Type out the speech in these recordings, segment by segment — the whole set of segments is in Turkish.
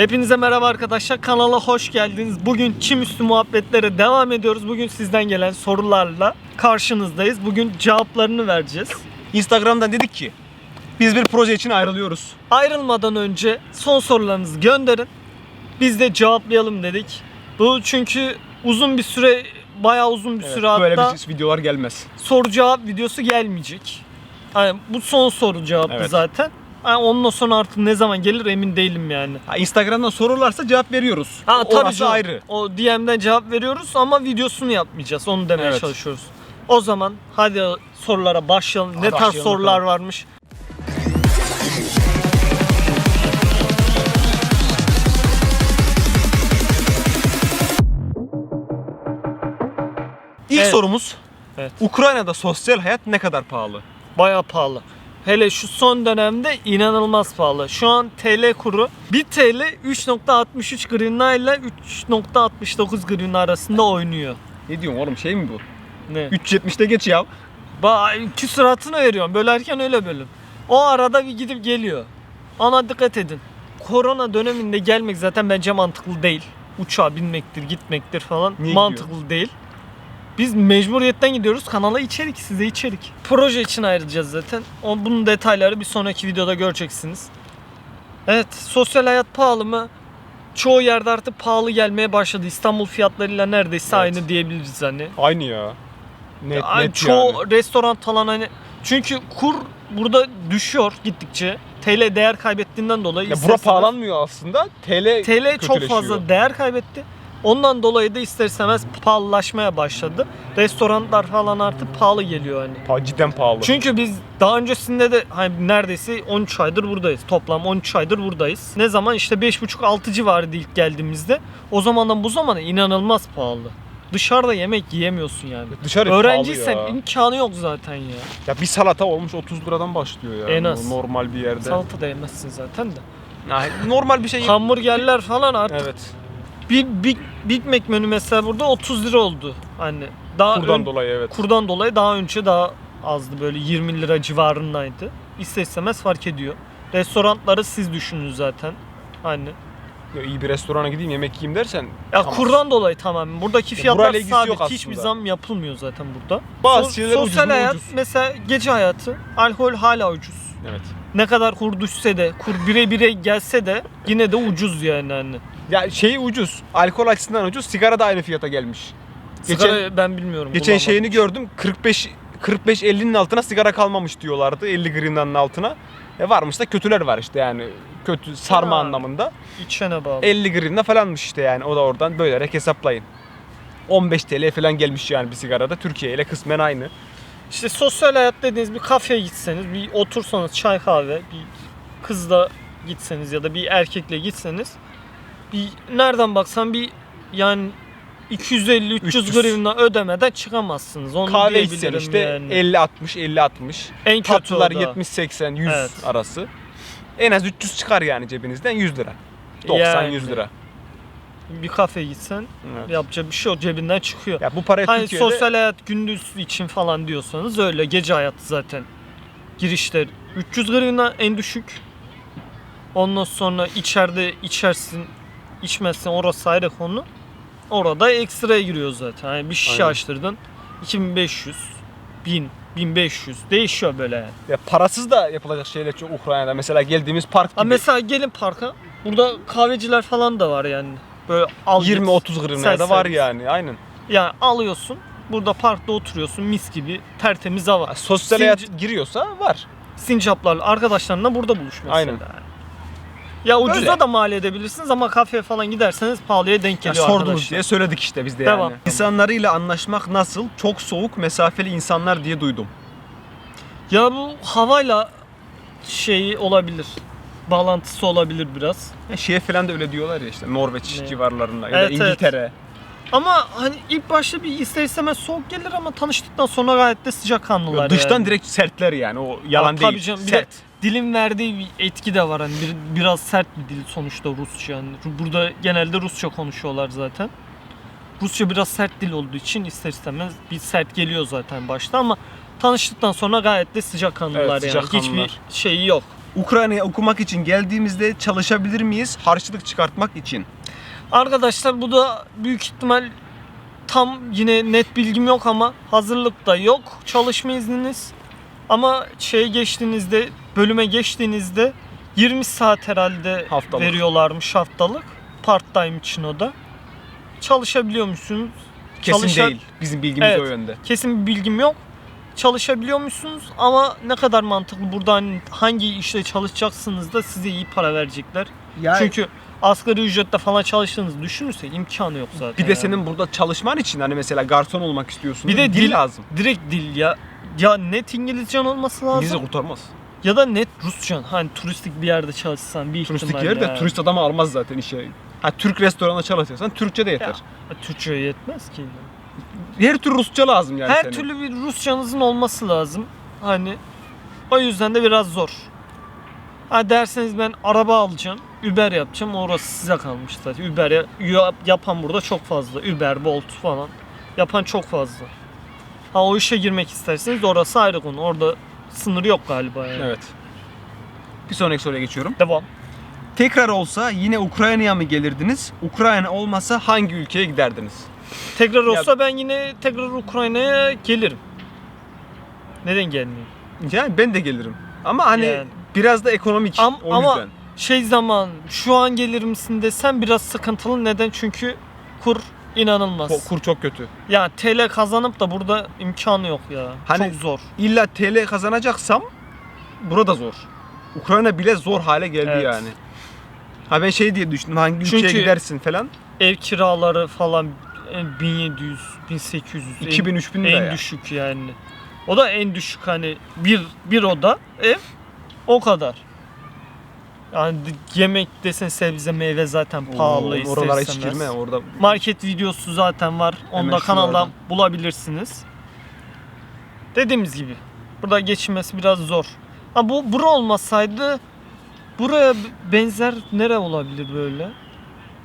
Hepinize merhaba arkadaşlar. Kanala hoş geldiniz. Bugün çim üstü muhabbetlere devam ediyoruz. Bugün sizden gelen sorularla karşınızdayız. Bugün cevaplarını vereceğiz. Instagram'dan dedik ki biz bir proje için ayrılıyoruz. Ayrılmadan önce son sorularınızı gönderin. Biz de cevaplayalım dedik. Bu çünkü uzun bir süre, bayağı uzun bir süre böyle hatta bir videolar gelmez. soru cevap videosu gelmeyecek. Yani bu son soru cevaptı Evet. zaten. Yani ondan sonra artık ne zaman gelir emin değilim yani. Ha, Instagram'dan sorurlarsa cevap veriyoruz. Ha tabii Orası canım. ayrı. O DM'den cevap veriyoruz ama videosunu yapmayacağız. Onu demeye Evet. çalışıyoruz. O zaman hadi sorulara başlayalım. Ne tarz başlayalım sorular bakalım. varmış? İlk Evet. sorumuz Evet. Ukrayna'da sosyal hayat ne kadar pahalı? Bayağı pahalı. Hele şu son dönemde inanılmaz pahalı. Şu an TL kuru 1 TL 3.63 grivna ile 3.69 grivna arasında oynuyor. Ne diyorsun oğlum şey mi bu? Ne? 3.70'te geç ya. Ba küsuratını veriyorum. Bölerken öyle bölün. O arada bir gidip geliyor. Ona dikkat edin. Korona döneminde gelmek zaten bence mantıklı değil. Uçağa binmektir, gitmektir falan Niye mantıklı değil. Biz mecburiyetten gidiyoruz. Kanala içerik, size içerik. Proje için ayrılacağız zaten. O, bunun detayları bir sonraki videoda göreceksiniz. Evet, sosyal hayat pahalı mı? Çoğu yerde artık pahalı gelmeye başladı. İstanbul fiyatlarıyla neredeyse Evet. aynı diyebiliriz hani. Aynı ya. Net, Ay, net çoğu yani. restoran falan hani çünkü kur burada düşüyor gittikçe. TL değer kaybettiğinden dolayı. Ya bura pahalanmıyor aslında. TL, TL çok kötüleşiyor. fazla değer kaybetti. Ondan dolayı da ister istemez pahalılaşmaya başladı. Restoranlar falan artık pahalı geliyor hani. Pa- cidden pahalı. Çünkü biz daha öncesinde de hani neredeyse 13 aydır buradayız. Toplam 13 aydır buradayız. Ne zaman işte 5,5-6 civarıydı ilk geldiğimizde. O zamandan bu zamana inanılmaz pahalı. Dışarıda yemek yiyemiyorsun yani. Dışarı Öğrenciysen pahalı ya. imkanı yok zaten ya. Ya bir salata olmuş 30 liradan başlıyor ya. En az. Normal bir yerde. Salata da yemezsin zaten de. Ya, normal bir şey. Hamburgerler falan artık. Evet. Bir Big, Big Mac menü mesela burada 30 lira oldu. Hani daha Kurdan ön- dolayı evet. kurdan dolayı daha önce daha azdı böyle 20 lira civarındaydı. İster istemez fark ediyor. Restoranları siz düşünün zaten. Hani Ya iyi bir restorana gideyim yemek yiyeyim dersen ya tamam. kurdan dolayı tamamen. Buradaki Ya fiyatlar burayla ilgisi yok sabit. aslında. Hiçbir zam yapılmıyor zaten burada. Bazı So- şeyler ucuz sosyal mu hayat ucuz. mesela gece hayatı, alkol hala ucuz. Evet. Ne kadar kur düşse de, kur bire bire gelse de yine de ucuz yani hani. Ya şey ucuz. Alkol açısından ucuz. Sigara da aynı fiyata gelmiş. Geçen Sigara ben bilmiyorum. geçen bulamadım. şeyini gördüm. 45 45 50'nin altına sigara kalmamış diyorlardı. 50 gramın altına. E varmış da kötüler var işte yani. Kötü sarma Ha. anlamında. İçene bağlı. 50 gramda falanmış işte yani. O da oradan bölerek hesaplayın. 15 TL falan gelmiş yani bir sigarada. Türkiye ile kısmen aynı. İşte sosyal hayat dediğiniz bir kafeye gitseniz, bir otursanız çay kahve, bir kızla gitseniz ya da bir erkekle gitseniz bir nereden baksan bir yani 250-300 300. grivna ödemeden çıkamazsınız. Onu Kahve içsen diyebilirim işte yani. 50 60 50 60. en kötü Tatlılar o da. 70 80 100 Evet. arası. En az 300 çıkar yani cebinizden 100 lira. 90 Yani. 100 lira. Bir kafeye gitsen Evet. yapacak bir şey yok cebinden çıkıyor. Ya bu parayı Hani Türkiye'de sosyal hayat gündüz için falan diyorsanız öyle gece hayatı zaten. Girişler 300 grivna en düşük. Ondan sonra içeride içersin, içmezsen orası ayrı konu. Orada ekstraya giriyor zaten. Yani bir şişe Aynen. açtırdın 2500, 1000, 1500 değişiyor böyle yani. ya parasız da yapılacak şeyler çok Ukrayna'da. Mesela geldiğimiz park Ha gibi mesela gelin parka. Burada kahveciler falan da var yani. Böyle al git, 20 30 gramya da var yani aynen. Yani alıyorsun. Burada parkta oturuyorsun mis gibi tertemiz hava. Ha, Sosyal Sinci- hayat giriyorsa var. sincaplarla arkadaşlarınla burada buluş mesela. Aynen. Ya ucuza Öyle. da mal edebilirsiniz ama kafeye falan giderseniz pahalıya denk Ya geliyor sordunuz arkadaşlar. diye söyledik işte biz de Devam. yani. İnsanlarıyla anlaşmak nasıl? Çok soğuk, mesafeli insanlar diye duydum. Ya bu havayla şeyi olabilir. Bağlantısı olabilir biraz. Ya şeye falan da öyle diyorlar ya işte Norveç Ne? civarlarında ya Evet, da İngiltere. Ama hani ilk başta bir ister istemez soğuk gelir ama tanıştıktan sonra gayet de sıcak kanlılar Dıştan yani. direkt sertler yani o yalan Aa, değil. Tabii canım bir de Sert. dilin verdiği bir etki de var hani bir, biraz sert bir dil sonuçta Rusça yani. Burada genelde Rusça konuşuyorlar zaten. Rusça biraz sert dil olduğu için ister istemez bir sert geliyor zaten başta ama tanıştıktan sonra gayet de sıcak kanlılar Evet, sıcak yani. kanlılar. Hiçbir şeyi yok. Ukrayna'ya okumak için geldiğimizde çalışabilir miyiz? Harçlık çıkartmak için. Arkadaşlar bu da büyük ihtimal tam yine net bilgim yok ama hazırlıkta yok çalışma izniniz. Ama şeye geçtiğinizde bölüme geçtiğinizde 20 saat herhalde Haftalık. veriyorlarmış haftalık. Part time için o da. Çalışabiliyor musunuz? Kesin Çalışan- değil. Bizim bilgimiz Evet. o yönde. Kesin bir bilgim yok. Çalışabiliyor musunuz? Ama ne kadar mantıklı burada hani hangi işte çalışacaksınız da size iyi para verecekler. Çünkü asgari ücretle falan çalıştığınızı düşünürsek imkanı yok zaten. bir de yani. senin burada çalışman için hani mesela garson olmak istiyorsun. Bir de dil, dil- lazım. direkt dil ya. Ya net İngilizcen olması lazım. İngilizce kurtarmaz. Ya da net Rusçan. Hani turistik bir yerde çalışsan bir Turistik ihtimal yerde ya. turist adamı almaz zaten işe. Ha Türk restoranında çalışıyorsan Türkçe de yeter. Ya, Türkçe yetmez ki. Her tür Rusça lazım yani Her senin. türlü bir Rusçanızın olması lazım. Hani o yüzden de biraz zor. Ha derseniz ben araba alacağım, Uber yapacağım. Orası size kalmış zaten. Uber ya- ya- yapan burada çok fazla. Uber, Bolt falan yapan çok fazla. Ha o işe girmek isterseniz orası ayrı konu. Orada sınır yok galiba yani. Evet. Bir sonraki soruya geçiyorum. Devam. Tekrar olsa yine Ukrayna'ya mı gelirdiniz? Ukrayna olmasa hangi ülkeye giderdiniz? Tekrar olsa ben yine tekrar Ukrayna'ya gelirim. Neden gelmeyeyim? Yani ben de gelirim. Ama hani Yani. biraz da ekonomik Am- o ama- yüzden. Şey zaman şu an gelir misin desem biraz sıkıntılı. Neden? Çünkü kur inanılmaz. Ko- Kur çok kötü. Ya TL kazanıp da burada imkanı yok ya. Hani- Çok zor. İlla TL kazanacaksam burada zor. Ukrayna bile zor hale geldi Evet. yani. Ha ben şey diye düşündüm hangi ülkeye Çünkü- gidersin falan. Ev kiraları falan e, 1700, 1800. en- 2000 3000 lira en ya. düşük yani. O da en düşük hani bir bir oda ev o kadar. Yani yemek desen sebze meyve zaten pahalı Oo, ister Oralara hiç istemez. girme orada. Market videosu zaten var. Onu Hemen da kanaldan şuralardan. bulabilirsiniz. Dediğimiz gibi burada geçinmesi biraz zor. Ha bu bura olmasaydı buraya b- benzer nere olabilir böyle?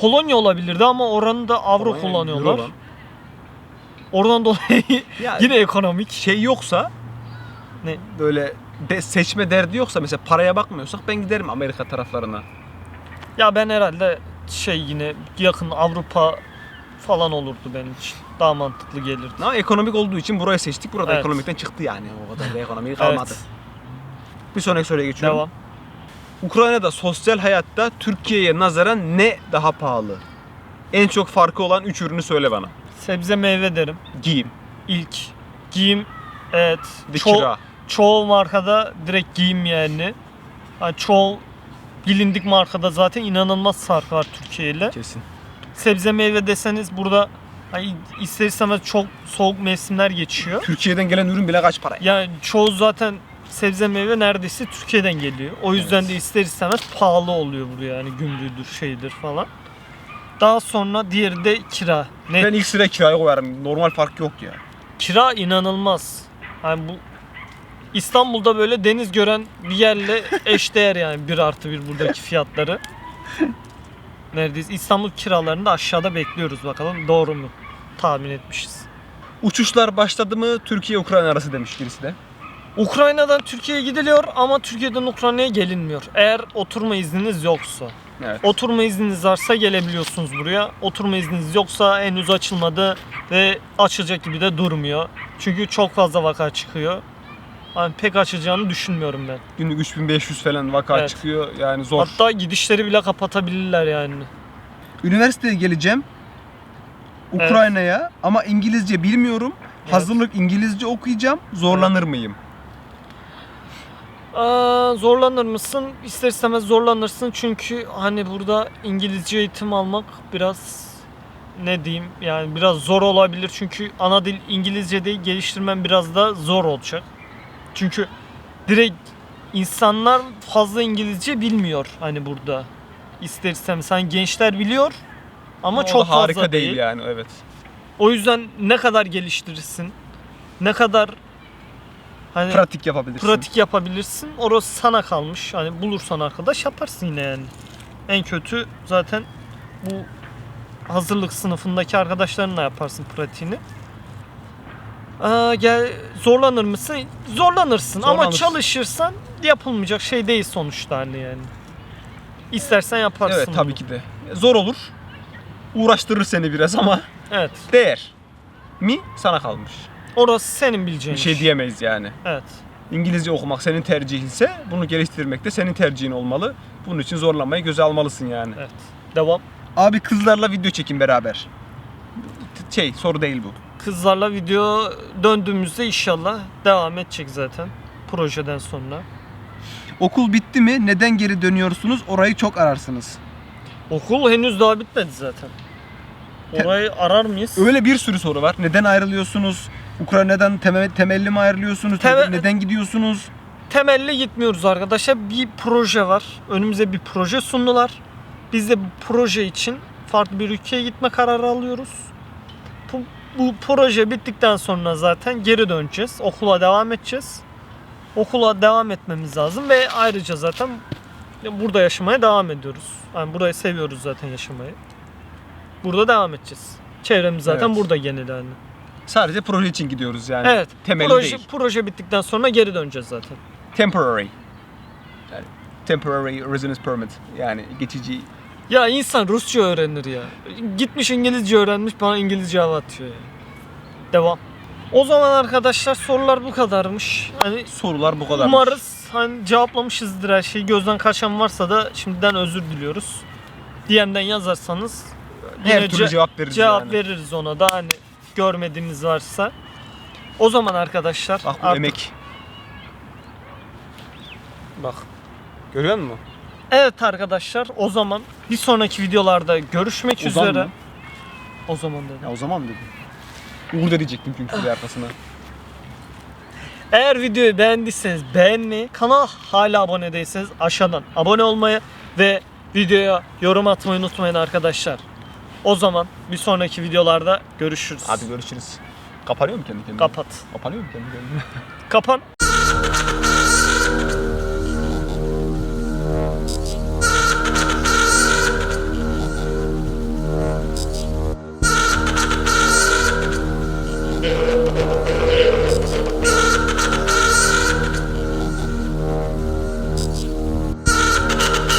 Polonya olabilirdi ama oranın da avro Polonya, kullanıyorlar. Euro lan. Oradan dolayı Ya yine ekonomik. şey yoksa Ne? böyle de seçme derdi yoksa mesela paraya bakmıyorsak ben giderim Amerika taraflarına. Ya ben herhalde şey yine yakın Avrupa falan olurdu benim için. Daha mantıklı gelirdi. Ama ekonomik olduğu için burayı seçtik. Burada Evet. ekonomikten çıktı yani. O kadar da ekonomik kalmadı. Evet. Bir sonraki soruya geçiyorum. Devam. Ukrayna'da sosyal hayatta Türkiye'ye nazaran ne daha pahalı? En çok farkı olan 3 ürünü söyle bana. Sebze meyve derim. Giyim, İlk giyim evet. bir de kira. Çoğu markada direkt giyim yani. yani çoğu bilindik markada zaten inanılmaz fark var Türkiye ile. Kesin. Sebze meyve deseniz burada hani ister istemez çok soğuk mevsimler geçiyor. Türkiye'den gelen ürün bile kaç para? Yani çoğu zaten sebze meyve neredeyse Türkiye'den geliyor. O yüzden Evet. de ister istemez pahalı oluyor buraya yani gümrüğüdür şeydir falan. Daha sonra diğeri de kira. Net Ben ilk sıraya kiraya koyarım. Normal fark yok ya. Kira inanılmaz. Yani bu İstanbul'da böyle deniz gören bir yerle eşdeğer yani bir artı bir buradaki fiyatları. Neredeyiz? İstanbul kiralarını da aşağıda bekliyoruz bakalım doğru mu? Tahmin etmişiz. Uçuşlar başladı mı Türkiye Ukrayna arası demiş birisi de. Ukrayna'dan Türkiye'ye gidiliyor ama Türkiye'den Ukrayna'ya gelinmiyor. Eğer oturma izniniz yoksa. Evet. Oturma izniniz varsa gelebiliyorsunuz buraya. Oturma izniniz yoksa henüz açılmadı ve açılacak gibi de durmuyor. Çünkü çok fazla vaka çıkıyor. Hani pek açacağını düşünmüyorum ben. Günlük 3500 falan vaka Evet. çıkıyor. Yani zor. Hatta gidişleri bile kapatabilirler yani. Üniversiteye geleceğim. Evet. Ukrayna'ya ama İngilizce bilmiyorum. Evet. Hazırlık İngilizce okuyacağım. Zorlanır mıyım? Aa, zorlanır mısın? İster istemez zorlanırsın çünkü hani burada İngilizce eğitim almak biraz ne diyeyim yani biraz zor olabilir çünkü ana dil İngilizce değil geliştirmen biraz da zor olacak. Çünkü direkt insanlar fazla İngilizce bilmiyor hani burada. İster istemez hani gençler biliyor ama da çok fazla harika değil, değil. yani evet. O yüzden ne kadar geliştirirsin, ne kadar hani Pratik yapabilirsin. pratik yapabilirsin. Orası sana kalmış. Hani bulursan arkadaş yaparsın yine yani. En kötü zaten bu hazırlık sınıfındaki arkadaşlarınla yaparsın pratiğini. Aa, gel zorlanır mısın? Zorlanırsın ama Zorlanırsın. çalışırsan yapılmayacak şey değil sonuçta hani yani. İstersen yaparsın. Evet tabii bunu. ki de. Zor olur. Uğraştırır seni biraz ama Evet. değer. Mi? Sana kalmış. Orası senin bileceğin Bir şey iş. diyemeyiz yani. Evet. İngilizce okumak senin tercihinse bunu geliştirmek de senin tercihin olmalı. Bunun için zorlanmayı göze almalısın yani. Evet. Devam. Abi kızlarla video çekin beraber. Şey soru değil bu. Kızlarla video döndüğümüzde inşallah devam edecek zaten projeden sonra. Okul bitti mi? Neden geri dönüyorsunuz? Orayı çok ararsınız. Okul henüz daha bitmedi zaten. Orayı arar mıyız? Öyle bir sürü soru var. Neden ayrılıyorsunuz? Ukrayna'dan teme- temelli mi ayrılıyorsunuz? Temel- Neden gidiyorsunuz? Temelli gitmiyoruz arkadaşlar. Bir proje var. Önümüze bir proje sundular. Biz de bu proje için farklı bir ülkeye gitme kararı alıyoruz. Bu, proje bittikten sonra zaten geri döneceğiz. Okula devam edeceğiz. Okula devam etmemiz lazım ve ayrıca zaten burada yaşamaya devam ediyoruz. Yani burayı seviyoruz zaten yaşamayı. Burada devam edeceğiz. Çevremiz zaten Evet. burada yani. Sadece proje için gidiyoruz yani. Evet. Temelli proje, değil. proje bittikten sonra geri döneceğiz zaten. Temporary. Yani temporary residence permit. Yani geçici Ya insan Rusça öğrenir ya. Gitmiş İngilizce öğrenmiş bana İngilizce hava atıyor ya. Devam. O zaman arkadaşlar sorular bu kadarmış. Hani sorular bu kadar. umarız hani cevaplamışızdır her şeyi. Gözden kaçan varsa da şimdiden özür diliyoruz. DM'den yazarsanız yine Her türlü ce- cevap veririz cevap yani. veririz ona da hani görmediğiniz varsa. O zaman arkadaşlar Bak bu artık- emek. Bak. Görüyor musun? Evet arkadaşlar o zaman bir sonraki videolarda görüşmek Ozan üzere. mı? O zaman dedim. Ya o zaman dedim. Uğur da diyecektim çünkü bir arkasına. Eğer videoyu beğendiyseniz beğenmeyi, kanala hala abone değilseniz aşağıdan abone olmayı ve videoya yorum atmayı unutmayın arkadaşlar. O zaman bir sonraki videolarda görüşürüz. Hadi görüşürüz. Kapanıyor mu kendi kendine? Kapat. Kapanıyor mu kendi kendine? Kapan.